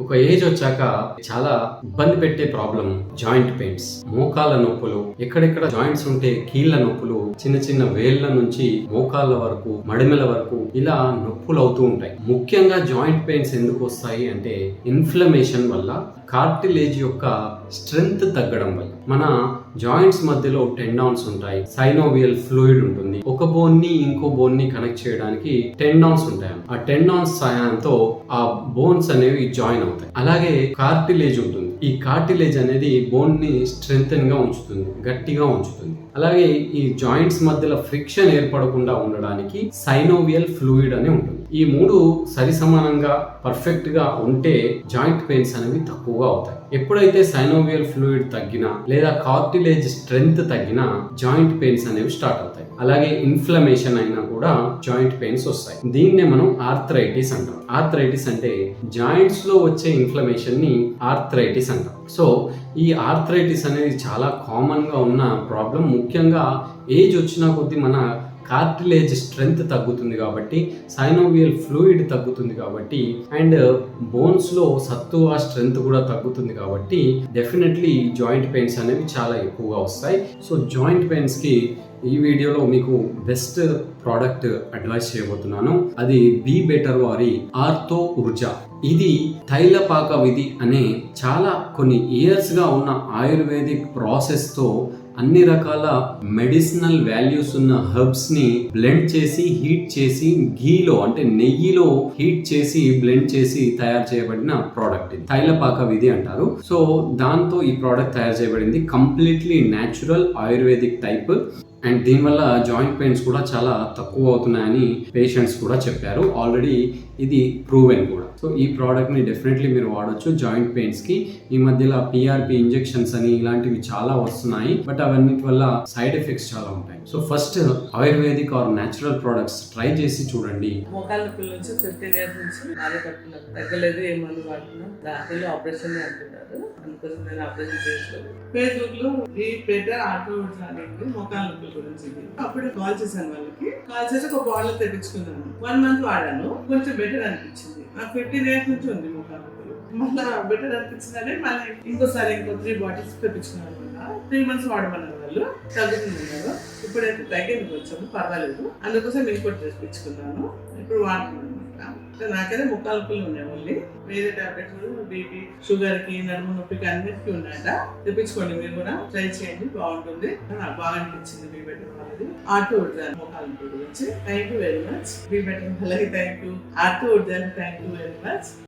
ఒక ఏజ్ వచ్చాక చాలా ఇబ్బంది పెట్టే ప్రాబ్లం జాయింట్ పెయిన్స్ మోకాళ్ళ నొప్పులు ఎక్కడెక్కడ జాయింట్స్ ఉంటే కీళ్ళ నొప్పులు చిన్న చిన్న వేళ్ళ నుంచి మోకాళ్ళ వరకు మడిమెల వరకు ఇలా నొప్పులు అవుతూ ఉంటాయి. ముఖ్యంగా జాయింట్ పెయిన్స్ ఎందుకు వస్తాయి అంటే ఇన్ఫ్లమేషన్ వల్ల కార్టిలేజ్ యొక్క స్ట్రెంగ్త్ తగ్గడం వల్ల. మన జాయింట్స్ మధ్యలో టెండాన్స్ ఉంటాయి. సైనోవియల్ ఫ్లూయిడ్ ఉంటుంది. ఒక బోన్ని ఇంకో బోన్ని కనెక్ట్ చేయడానికి టెండాన్స్ ఉంటాయి ఆ టెండాన్స్ సహాయంతో ఆ బోన్స్ అనేవి జాయిన్ అవుతాయి. అలాగే కార్టిలేజ్ ఉంటుంది. ఈ కార్టిలేజ్ అనేది బోన్ని ని ఉంచుతుంది గట్టిగా ఉంచుతుంది. అలాగే ఈ జాయింట్స్ మధ్యలో ఫ్రిక్షన్ ఏర్పడకుండా ఉండడానికి సైనోవియల్ ఫ్లూయిడ్ అని ఉంటుంది. ఈ మూడు సరిసమానంగా పర్ఫెక్ట్గా పర్ఫెక్ట్గా ఉంటే జాయింట్ పెయిన్స్ అనేవి తక్కువగా అవుతాయి. ఎప్పుడైతే సైనోవియల్ ఫ్లూయిడ్ తగ్గినా లేదా కార్టిలేజ్ స్ట్రెంగ్త్ తగ్గినా జాయింట్ పెయిన్స్ అనేవి స్టార్ట్ అవుతాయి. అలాగే ఇన్ఫ్లమేషన్ అయినా కూడా జాయింట్ పెయిన్స్ వస్తాయి. దీన్నే మనం ఆర్థరైటిస్ అంటాం. ఆర్థరైటిస్ అంటే జాయింట్స్లో వచ్చే ఇన్ఫ్లమేషన్ని ఆర్థరైటిస్ అంటాం. సో ఈ ఆర్థరైటిస్ అనేది చాలా కామన్గా ఉన్న ప్రాబ్లం. ముఖ్యంగా ఏజ్ వచ్చిన కొద్దీ మన కార్టిలేజ్ స్ట్రెంగ్త్ తగ్గుతుంది కాబట్టి సైనోవియల్ ఫ్లూయిడ్ తగ్గుతుంది కాబట్టి అండ్ బోన్స్లో సత్తువ స్ట్రెంగ్త్ కూడా తగ్గుతుంది కాబట్టి డెఫినెట్లీ జాయింట్ పెయిన్స్ అనేవి చాలా ఎక్కువగా వస్తాయి. సో జాయింట్ పెయిన్స్కి ఈ వీడియోలో మీకు బెస్ట్ ప్రోడక్ట్ అడ్వైస్ చేయబోతున్నాను. అది బీ బెటర్ వారి ఆర్థో ఉర్జా ఇది తైలపాక విధి అనే చాలా కొన్ని ఇయర్స్గా ఉన్న ఆయుర్వేదిక్ ప్రాసెస్తో అన్ని రకాల మెడిసినల్ వాల్యూస్ ఉన్న హెర్బ్స్ని బ్లెండ్ చేసి హీట్ చేసి ఘీలో అంటే నెయ్యిలో హీట్ చేసి బ్లెండ్ చేసి తయారు చేయబడిన ప్రోడక్ట్ ఇది. తైలపాక విధి అంటారు. సో దాంతో ఈ ప్రోడక్ట్ తయారు చేయబడింది. Completely natural Ayurvedic type and దీనివల్ల జాయింట్ పెయిన్స్ కూడా చాలా తక్కువ అవుతున్నాయని పేషెంట్స్ కూడా చెప్పారు. ఆల్రెడీ ఇది ప్రూవెన్ కూడా. సో ఈ ప్రోడక్ట్ని డెఫినెట్లీ మీరు వాడొచ్చు జాయింట్ పెయిన్స్కి ఈ మధ్యలో పిఆర్పి ఇంజెక్షన్స్ అని ఇలాంటివి చాలా వస్తున్నాయి. బట్ అవన్నిటి వల్ల సైడ్ ఎఫెక్ట్స్ చాలా ఉంటాయి. So first Ayurvedic or natural products try చేసి చూడండి. మోకాళ్ళ నుంచి ఫిఫ్టీన్ ఇయర్స్ నుంచి తగ్గలేదు వాడుతున్నాం దాంట్లో ఆపరేషన్ అంటున్నారు. అందుకోసం నేను ఆపరేషన్ ఫేస్బుక్లో ఈ బెటర్ ఆటో మోకాళ్ళ గురించి ఇది. అప్పుడు కాల్ చేశాను వాళ్ళకి. కాల్ చేసి ఒక బాటిల్ తెప్పించుకున్నాను. వన్ మంత్ వాడాను. కొంచెం బెటర్ అనిపించింది. నాకు ఫిఫ్టీన్ డేస్ నుంచి ఉంది మోకాళ్ళ మళ్ళీ బెటర్ అనిపించిందని మళ్ళీ ఇంకోసారి ఇంకో త్రీ బాటిల్స్ తెప్పించుకున్నాను త్రీ మంత్స్ వాడమన్నారు వాళ్ళు. తగ్గుతున్నారు ఇప్పుడైతే తగ్గింది కొంచెం పర్వాలేదు. అందుకోసం ఇంకోటి తెప్పించుకున్నాను. ఇప్పుడు వాడుతున్నాను. నాకైతే ముక్కాలు ఉన్నాయి ఓన్లీ. వేరే టాబ్లెట్స్ కూడా బీపీ షుగర్కి నడుము నొప్పికి అన్నిటికీ ఉన్నాయట. తెప్పించుకోండి మీరు కూడా. ట్రై చేయండి బాగుంటుంది. నాకు బాగా అనిపించింది బీ బెటర్ వాళ్ళది ఆర్టీ ఉడ్జాన్ ముఖాల గురించి. Thank you very much be better వాళ్ళకి థ్యాంక్ యూ ఆటో ఉడ్జాన్ థ్యాంక్ యూ వెరీ మచ్